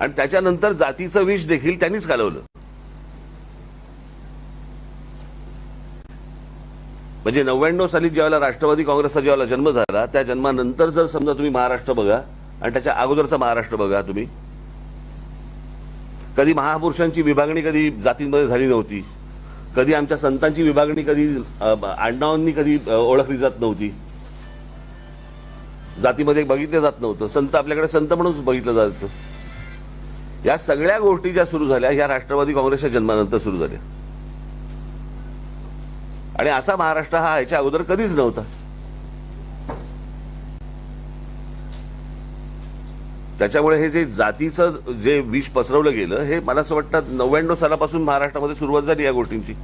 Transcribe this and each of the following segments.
आणि त्याच्यानंतर जातीचं विष देखील त्यांनीच घालवलं. म्हणजे नव्याण्णव साली ज्यावेळेला राष्ट्रवादी काँग्रेसचा ज्यावेळेला जन्म झाला त्या जन्मानंतर जर समजा तुम्ही महाराष्ट्र बघा आणि त्याच्या अगोदरचा महाराष्ट्र बघा तुम्ही कधी महापुरुषांची विभागणी कधी जातींमध्ये झाली नव्हती कधी आमच्या संतांची विभागणी कधी आडनावांनी कधी ओळखली जात नव्हती जातीमध्ये बघितलं जात नव्हतं. संत आपल्याकडे संत म्हणूनच बघितलं जायचं. या सगळ्या गोष्टी ज्या सुरू झाल्या ह्या राष्ट्रवादी काँग्रेसच्या जन्मानंतर सुरू झाल्या. आणि असा महाराष्ट्र हा ह्याच्या अगोदर कधीच नव्हता. त्याच्यामुळे हे जे जातीचं जे विष पसरवलं गेलं हे मला असं वाटतं नव्याण्णव सालापासून महाराष्ट्रामध्ये सुरुवात झाली या गोष्टींची.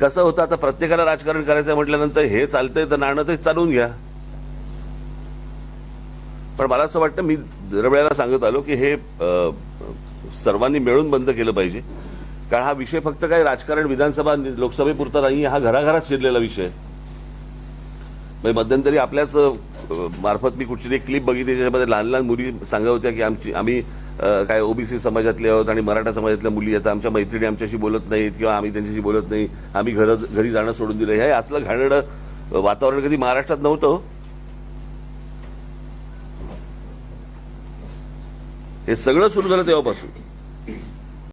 कसं होतं आता प्रत्येकाला राजकारण करायचं म्हटल्यानंतर हे चालतंय तर नाणं ते चालवून घ्या. पण मला असं वाटतं मी दरवेळेला सांगत आलो की हे सर्वांनी मिळून बंद केलं पाहिजे. कारण हा विषय फक्त काही राजकारण विधानसभा लोकसभेपुरता नाही हा घराघरात शिरलेला विषय म्हणजे मध्यंतरी आपल्याच मार्फत मी कुठची एक क्लिप बघितली ज्याच्यामध्ये लहान लहान मुली सांगत होत्या की आमची आम्ही काय ओबीसी समाजातले आहोत आणि मराठा समाजातल्या मुली आहेत आमच्या मैत्रिणी आमच्याशी बोलत नाहीत किंवा आम्ही त्यांच्याशी बोलत नाही आम्ही घर घरी जाणं सोडून दिलं. हे असलं घाणेरडं वातावरण कधी महाराष्ट्रात नव्हतं हो. हे सगळं सुरू झालं तेव्हापासून.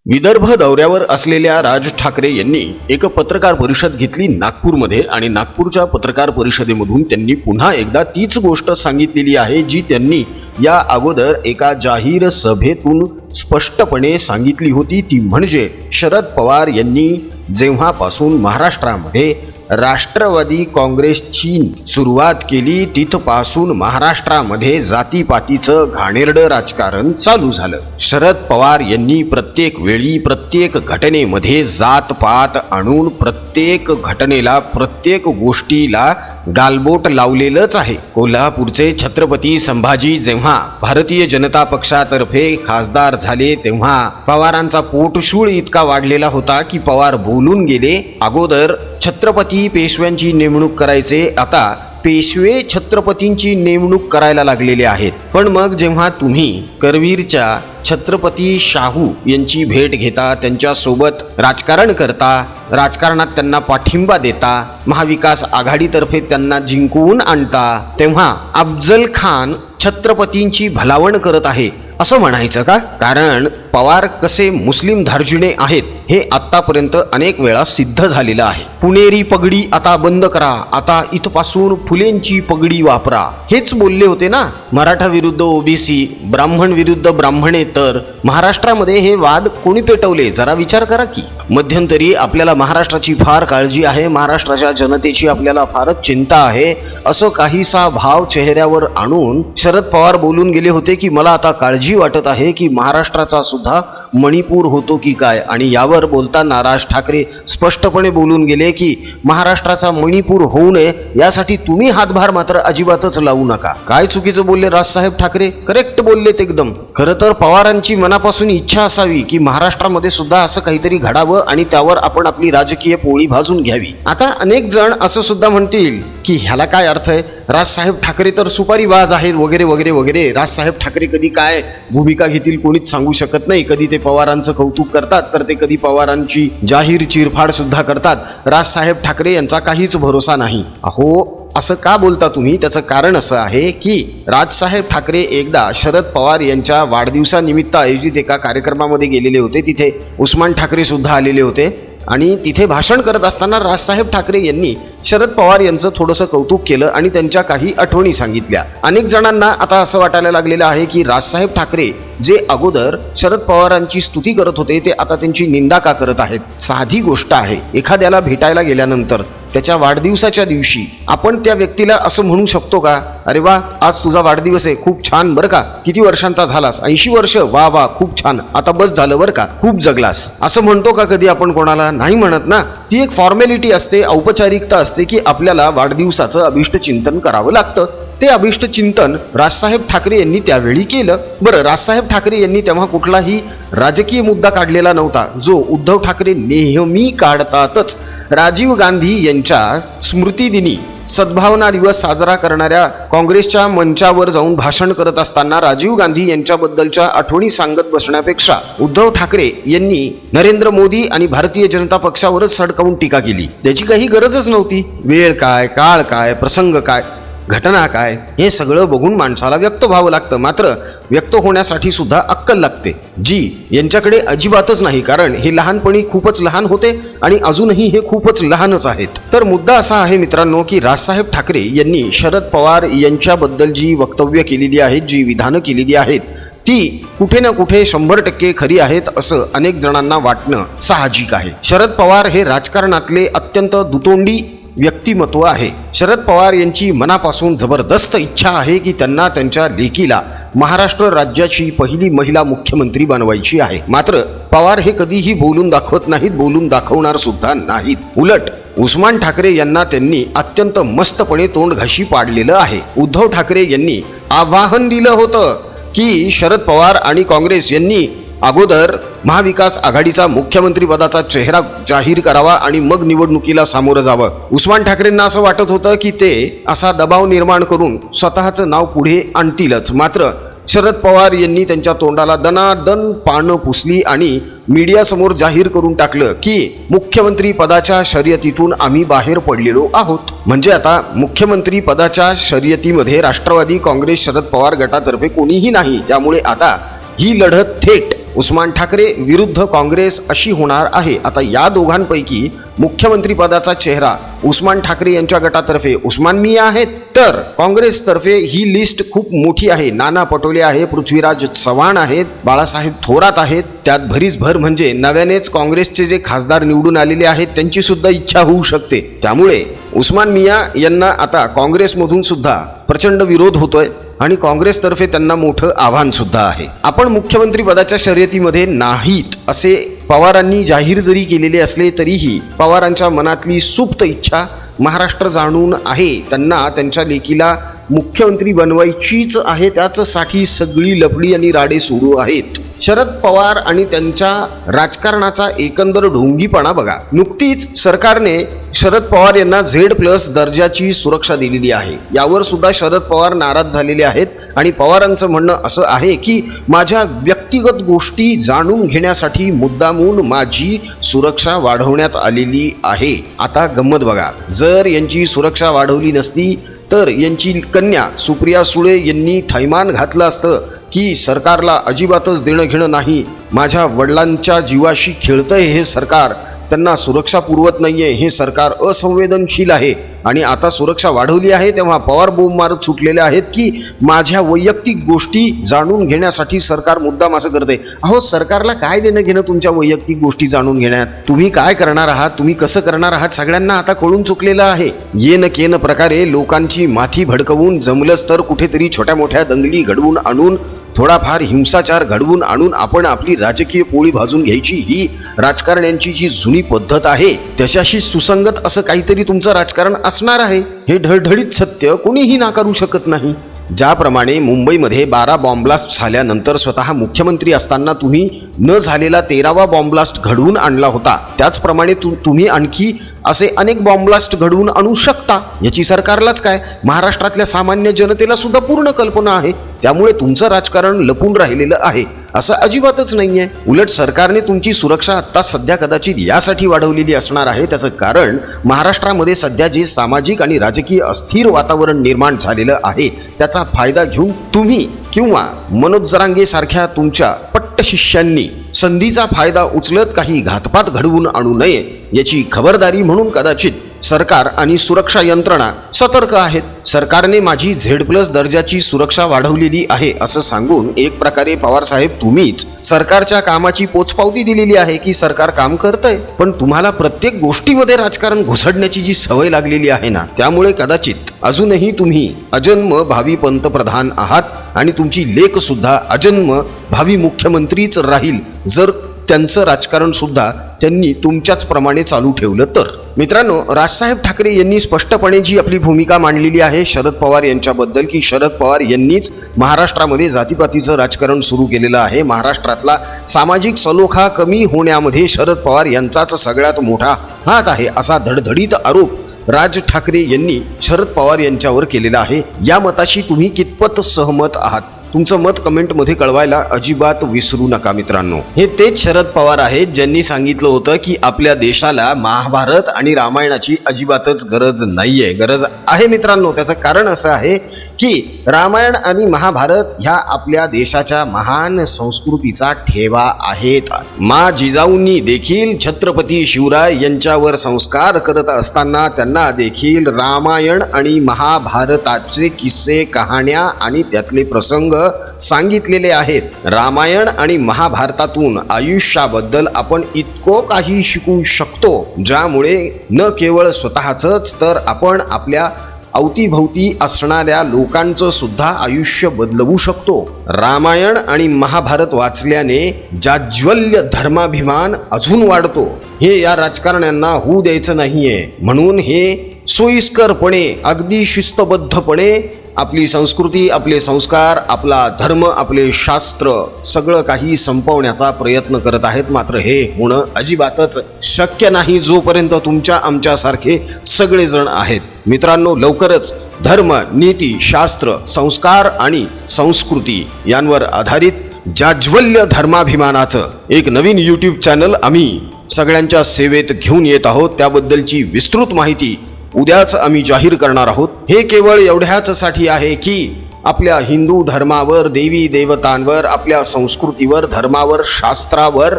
विदर्भ दौऱ्यावर असलेल्या राज ठाकरे यांनी एक पत्रकार परिषद घेतली नागपूरमध्ये आणि नागपूरच्या पत्रकार परिषदेमधून त्यांनी पुन्हा एकदा तीच गोष्ट सांगितलेली आहे जी त्यांनी या अगोदर एका जाहीर सभेतून स्पष्टपणे सांगितली होती. ती म्हणजे शरद पवार यांनी जेव्हापासून महाराष्ट्रामध्ये राष्ट्रवादी काँग्रेसची सुरुवात केली तिथपासून महाराष्ट्रामध्ये जातीपातीचं घाणेरडं राजकारण चालू झालं. शरद पवार यांनी प्रत्येक वेळी प्रत्येक घटनेमध्ये जातपात आणून प्रत्येक घटनेला प्रत्येक गोष्टीला गालबोट लावलेलंच आहे. कोल्हापूरचे छत्रपती संभाजी जेव्हा भारतीय जनता पक्षातर्फे खासदार झाले तेव्हा पवारांचा पोटशूळ इतका वाढलेला होता की पवार बोलून गेले अगोदर छत्रपती पेशव्यांची नेमणूक करायचे. आता पेशवे छत्रपतींची नेमणूक करायला लागलेले आहेत. पण मग जेव्हा तुम्ही करवीरच्या छत्रपती शाहू यांची भेट घेता त्यांच्यासोबत राजकारण करता राजकारणात त्यांना पाठिंबा देता महाविकास आघाडीतर्फे त्यांना जिंकवून आणता तेव्हा अफजल खान छत्रपतींची भलावण करत आहे असं म्हणायचं का? कारण पवार कसे मुस्लिम धार्जिणे आहेत हे आतापर्यंत अनेक वेळा सिद्ध झालेलं आहे. पुणेरी पगडी आता बंद करा आता इथपासून फुलेंची पगडी वापरा. हेच बोलले होते ना मराठा विरुद्ध ओबीसी ब्राह्मण विरुद्ध ब्राह्मणे तर. महाराष्ट्रामध्ये हे वाद कोणी पेटवले जरा विचार करा की. मध्यंतरी आपल्याला महाराष्ट्राची फार काळजी आहे. महाराष्ट्राच्या जनतेची आपल्याला फारच चिंता आहे. असं काहीसा भाव चेहऱ्यावर आणून शरद पवार बोलून गेले होते की मला आता काळजी वाटत आहे की महाराष्ट्राचा सुद्धा मणिपूर होतो की काय? आणि यावर बोलताना राज ठाकरे स्पष्टपणे बोलून गेले की महाराष्ट्राचा मणिपूर होऊ नये यासाठी तुम्ही हातभार मात्र अजिबातच लावू नका. काय चुकीचं बोलले राजसाहेब ठाकरे? करेक्ट बोललेत एकदम. खरं तर पवारांची मनापासून इच्छा असावी की महाराष्ट्रामध्ये सुद्धा असं काहीतरी घडावं आणि त्यावर आपण आपली राजकीय पोळी भाजून घ्यावी. आता अनेक जण असं सुद्धा म्हणतील की ह्याला काय अर्थ आहे? राजसाहेब ठाकरे तर सुपारीबाज आहेत वगैरे वगैरे वगैरे. राजसाहेब ठाकरे कधी काय भूमिका घेतील कोणीच सांगू शकत नाही. कधी ते पवारांचं कौतुक करतात तर ते कधी पवारांची जाहीर चिरफाड सुद्धा करतात. राजसाहेब ठाकरे यांचा काहीच भरोसा नाही. अहो असं का बोलता तुम्ही? त्याचं कारण असं आहे की राजसाहेब ठाकरे एकदा शरद पवार यांच्या वाढदिवसानिमित्त आयोजित एका कार्यक्रमामध्ये गेलेले होते. तिथे उस्मान ठाकरे सुद्धा आलेले होते. आणि तिथे भाषण करत असताना राजसाहेब ठाकरे यांनी शरद पवार यांचं थोडंसं कौतुक केलं आणि त्यांच्या काही आठवणी सांगितल्या. अनेक जणांना आता असं वाटायला लागलेलं आहे की राजसाहेब ठाकरे जे अगोदर शरद पवारांची स्तुती करत होते ते आता त्यांची निंदा का करत आहेत? साधी गोष्ट आहे एखाद्याला भेटायला गेल्यानंतर त्याच्या वाढदिवसाच्या दिवशी. आपण त्या व्यक्तीला असं म्हणू शकतो का? अरे वा आज तुझा वाढदिवस आहे. खूप छान बरं का? किती वर्षांचा झालास? ऐंशी वर्ष? वा वा खूप छान. आता बस झालं बरं का? खूप जगलास. असं म्हणतो का कधी आपण कोणाला? नाही म्हणत ना. ती एक फॉर्मॅलिटी असते औपचारिकता असते की आपल्याला वाढदिवसाचं अभिष्ट चिंतन करावं लागतं. ते अभिष्ट चिंतन राजसाहेब ठाकरे यांनी त्यावेळी केलं. बरं राजसाहेब ठाकरे यांनी तेव्हा कुठलाही राजकीय मुद्दा काढलेला नव्हता. जो उद्धव ठाकरे नेहमी काढतातच. राजीव गांधी यांच्या स्मृतिदिनी सद्भावना दिवस साजरा करणाऱ्या काँग्रेसच्या मंचावर जाऊन भाषण करत असताना राजीव गांधी यांच्याबद्दलच्या आठवणी सांगत बसण्यापेक्षा उद्धव ठाकरे यांनी नरेंद्र मोदी आणि भारतीय जनता पक्षावरच सडकावून टीका केली. त्याची काही गरजच नव्हती. वेळ काय काळ काय प्रसंग काय? घटना काय हे सगळं बघून माणसाला व्यक्त व्हावं लागतं. मात्र व्यक्त होण्यासाठी सुद्धा अक्कल लागते. जी यांच्याकडे अजिबातच नाही कारण हे लहानपणी खूपच लहान होते आणि अजूनही हे खूपच लहानच आहेत. तर मुद्दा असा आहे मित्रांनो की राजसाहेब ठाकरे यांनी शरद पवार यांच्याबद्दल जी वक्तव्य केलेली आहेत जी विधानं केलेली आहेत ती कुठे ना कुठे शंभर टक्के खरी आहेत असं अनेक जणांना वाटणं साहजिक आहे. शरद पवार हे राजकारणातले अत्यंत दुतोंडी व्यक्तिमत्व आहे. शरद पवार यांची मनापासून जबरदस्त इच्छा आहे की त्यांना त्यांच्या लेकीला महाराष्ट्र राज्याची पहिली महिला मुख्यमंत्री बनवायची आहे. मात्र पवार हे कधीही बोलून दाखवत नाहीत बोलून दाखवणार सुद्धा नाहीत. उलट उस्मान ठाकरे यांना त्यांनी अत्यंत मस्तपणे तोंड घाशी पाडलेलं आहे. उद्धव ठाकरे यांनी आवाहन दिलं होतं की शरद पवार आणि काँग्रेस यांनी अगोदर महाविकास आघाडीचा मुख्यमंत्री पदाचा चेहरा जाहीर करावा आणि मग निवडणुकीला सामोरं जावं. उस्मान ठाकरेंना असं वाटत होतं की ते असा दबाव निर्माण करून स्वतःचं नाव पुढे आणतीलच. मात्र शरद पवार यांनी त्यांच्या तोंडाला दनादन पानं पुसली आणि मीडियासमोर जाहीर करून टाकलं की मुख्यमंत्री पदाच्या शर्यतीतून आम्ही बाहेर पडलेलो आहोत. म्हणजे आता मुख्यमंत्री पदाच्या शर्यतीमध्ये राष्ट्रवादी काँग्रेस शरद पवार गटातर्फे कोणीही नाही. त्यामुळे आता ही लढत थेट उस्मान ठाकरे विरुद्ध काँग्रेस अशी होणार आहे. आता या दोघांपैकी मुख्यमंत्रीपदाचा चेहरा उस्मान ठाकरे यांच्या गटातर्फे उस्मान मिया आहेत तर काँग्रेसतर्फे ही लिस्ट खूप मोठी आहे. नाना पटोले आहे पृथ्वीराज चव्हाण आहेत बाळासाहेब थोरात आहेत. त्यात भरीस भर म्हणजे नव्यानेच काँग्रेसचे जे खासदार निवडून आलेले आहेत त्यांची सुद्धा इच्छा होऊ शकते. त्यामुळे उस्मान मिया यांना आता काँग्रेसमधून सुद्धा प्रचंड विरोध होतोय. आणि काँग्रेसतर्फे त्यांना मोठं आव्हान सुद्धा आहे. आपण मुख्यमंत्री पदाच्या शर्यतीमध्ये नाहीत असे पवारांनी जाहीर जरी केलेले असले तरीही पवारांच्या मनातली सुप्त इच्छा महाराष्ट्र जाणून आहे. त्यांना त्यांच्या लेकीला मुख्यमंत्री बनवायचीच आहे त्याचसाठी सगळी लफडी आणि राडे सुरू आहेत. शरद पवार आणि त्यांच्या राजकारणाचा एकंदर ढोंगीपणा बघा. नुकतीच सरकारने शरद पवार यांना झेड प्लस दर्जाची सुरक्षा दिलेली आहे. यावर सुद्धा शरद पवार नाराज झालेले आहेत आणि पवारांचं म्हणणं असं आहे की माझ्या व्यक्तिगत गोष्टी जाणून घेण्यासाठी मुद्दामून माझी सुरक्षा वाढवण्यात आलेली आहे. आता गंमत बघा. जर यांची सुरक्षा वाढवली नसती तर यांची कन्या सुप्रिया सुळे यांनी थैमान घातलं असतं. की सरकारला अजिबातच देणं घेणं नाही. माझ्या वडिलांच्या जीवाशी खेळतंय हे सरकार. त्यांना सुरक्षा पुरवत नाहीये हे सरकार असंवेदनशील आहे. आणि आता सुरक्षा वाढवली आहे तेव्हा पवार बोंब मारत सुटलेले आहेत की माझ्या वैयक्तिक गोष्टी जाणून घेण्यासाठी सरकार मुद्दाम असं करते अहो सरकारला काय देणं घेणं तुमच्या वैयक्तिक गोष्टी जाणून घेण्यात? तुम्ही काय करणार आहात? तुम्ही कसं करणार आहात? सगळ्यांना आता कळून चुकलेलं आहे. येन केन प्रकारे लोकांची माथी भडकवून जमलंच तर कुठेतरी छोट्या मोठ्या दंगली घडवून आणून थोडाफार हिंसाचार घडवून आणून आपण आपली राजकीय पोळी भाजून घ्यायची ही राजकारण्यांची जी जुनी पद्धत आहे त्याच्याशी सुसंगत असं काहीतरी तुमचं राजकारण असणार आहे? हे ढळढळीत सत्य कोणीही नाकारू शकत नाही. ज्याप्रमाणे मुंबईमध्ये बारा बॉम्बलास्ट झाल्यानंतर स्वतः मुख्यमंत्री असताना तुम्ही न झालेला तेरावा बॉम्बलास्ट घडवून आणला होता. त्याचप्रमाणे तु तुम्ही आणखी असे अनेक बॉम्बलास्ट घडवून आणू शकता. याची सरकारलाच काय? महाराष्ट्रातल्या सामान्य जनतेला सुद्धा पूर्ण कल्पना आहे. त्यामुळे तुमचं राजकारण लपून राहिलेलं आहे. असं अजिबातच नाही आहे उलट सरकारने तुमची सुरक्षा आत्ता सध्या कदाचित यासाठी वाढवलेली असणार आहे. त्याचं कारण महाराष्ट्रामध्ये सध्या जे सामाजिक आणि राजकीय अस्थिर वातावरण निर्माण झालेलं आहे त्याचा फायदा घेऊन तुम्ही किंवा मनोज जरांगे सारख्या तुमच्या पट्टशिष्यांनी संधीचा फायदा उचलत काही घातपात घडवून आणू नये याची खबरदारी म्हणून कदाचित सरकार आणि सुरक्षा यंत्रणा सतर्क आहेत. सरकारने माझी झेड प्लस दर्जाची सुरक्षा वाढवलेली आहे असं सांगून एक प्रकारे पवार साहेब तुम्हीच सरकारच्या कामाची पोचपावती दिलेली आहे की सरकार काम करतंय. पण तुम्हाला प्रत्येक गोष्टीमध्ये राजकारण घुसडण्याची जी सवय लागलेली आहे ना त्यामुळे कदाचित अजूनही तुम्ही अजन्म भावी पंतप्रधान आहात आणि तुमची लेख सुद्धा अजन्म भावी मुख्यमंत्रीच राहील जर त्यांचं राजकारण सुद्धा त्यांनी तुमच्याच प्रमाणे चालू ठेवलं तर. मित्रांनो राजसाहेब ठाकरे यांनी स्पष्टपणे जी आपली भूमिका मांडलेली आहे शरद पवार यांच्याबद्दल की शरद पवार यांनीच महाराष्ट्रामध्ये जातीपातीचं राजकारण सुरू केलेलं आहे. महाराष्ट्रातला सामाजिक सलोखा कमी होण्यामध्ये शरद पवार यांचाच सगळ्यात मोठा हात आहे असा धडधडीत आरोप राज ठाकरे यांनी शरद पवार यांच्यावर केलेला आहे. या मताशी तुम्ही कितपत सहमत आहात? तुमचं मत कमेंटमध्ये कळवायला अजिबात विसरू नका मित्रांनो. हे तेच शरद पवार आहेत ज्यांनी सांगितलं होतं की आपल्या देशाला महाभारत आणि रामायणाची अजिबातच गरज नाहीये. गरज आहे मित्रांनो. त्याचं कारण असं आहे की रामायण आणि महाभारत ह्या आपल्या देशाच्या महान संस्कृतीचा ठेवा आहेत. मा जिजाऊंनी देखील छत्रपती शिवराय यांच्यावर संस्कार करत असताना त्यांना देखील रामायण आणि महाभारताचे किस्से कहाण्या आणि त्यातले प्रसंग सांगितलेले आहेत. रामायण आणि महाभारतातून आयुष्याबद्दल आपण इतकं काही शिकू शकतो ज्यामुळे न केवळ स्वतःच तर आपण आपल्या अवतीभवती असणाऱ्या लोकांचं सुद्धा आयुष्य बदलवू शकतो. रामायण आणि महाभारत वाचल्याने जाज्वल्य धर्माभिमान अजून वाढतो. हे या राजकारण्यांना होऊ द्यायचं नाहीये. म्हणून हे सोयीस्करपणे अगदी शिस्तबद्धपणे आपली संस्कृती आपले संस्कार आपला धर्म आपले शास्त्र सगळं काही संपवण्याचा प्रयत्न करत आहेत. मात्र हे होणं अजिबातच शक्य नाही जोपर्यंत तुमच्या आमच्यासारखे सगळेजण आहेत. मित्रांनो लवकरच धर्म नीती शास्त्र संस्कार आणि संस्कृती यांवर आधारित जाज्वल्य धर्माभिमानाचं एक नवीन यूट्यूब चॅनल आम्ही सगळ्यांच्या सेवेत घेऊन येत आहोत. त्याबद्दलची विस्तृत माहिती उद्याच आम्ही जाहीर करणार आहोत. हे केवळ एवढ्याच साठी आहे की आपल्या हिंदू धर्मावर देवी देवतांवर आपल्या संस्कृतीवर धर्मावर शास्त्रावर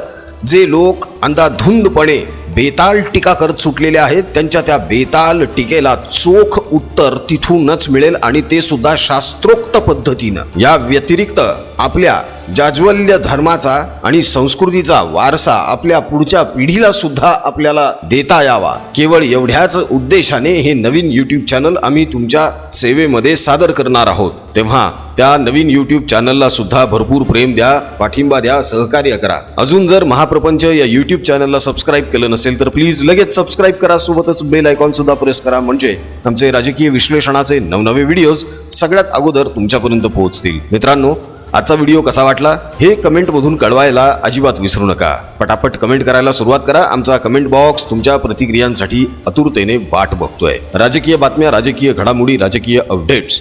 जे लोक अंधाधुंदपणे बेताल टीका करत सुटलेले आहेत. त्यांच्या त्या बेताल टीकेला चोख उत्तर तिथूनच मिळेल आणि ते सुद्धा शास्त्रोक्त पद्धतीनं. या व्यतिरिक्त आपल्या जाज्वल्य धर्माचा आणि संस्कृतीचा वारसा आपल्या पुढच्या पिढीला सुद्धा आपल्याला देता यावा. केवळ एवढ्याच उद्देशाने हे नवीन युट्यूब चॅनल आम्ही तुमच्या सेवेमध्ये सादर करणार आहोत. तेव्हा त्या नवीन युट्यूब चॅनलला सुद्धा भरपूर प्रेम द्या पाठिंबा द्या सहकार्य करा. अजून जर महाप्रपंच या यूट्यूब चॅनलला सबस्क्राईब केलं नसेल तर प्लीज लगेच सबस्क्राईब करा. सोबतच बेल आयकॉन सुद्धा प्रेस करा. म्हणजे आमचे राजकीय विश्लेषणाचे नवनवे व्हिडिओज सगळ्यात अगोदर तुमच्यापर्यंत पोहोचतील. मित्रांनो आजचा व्हिडिओ कसा वाटला? हे कमेंटमधून कळवायला अजिबात विसरू नका. पटापट कमेंट करायला सुरुवात करा. आमचा कमेंट बॉक्स तुमच्या प्रतिक्रियांसाठी आतुरतेने वाट बघतोय. राजकीय बातम्या राजकीय घडामोडी राजकीय अपडेट्स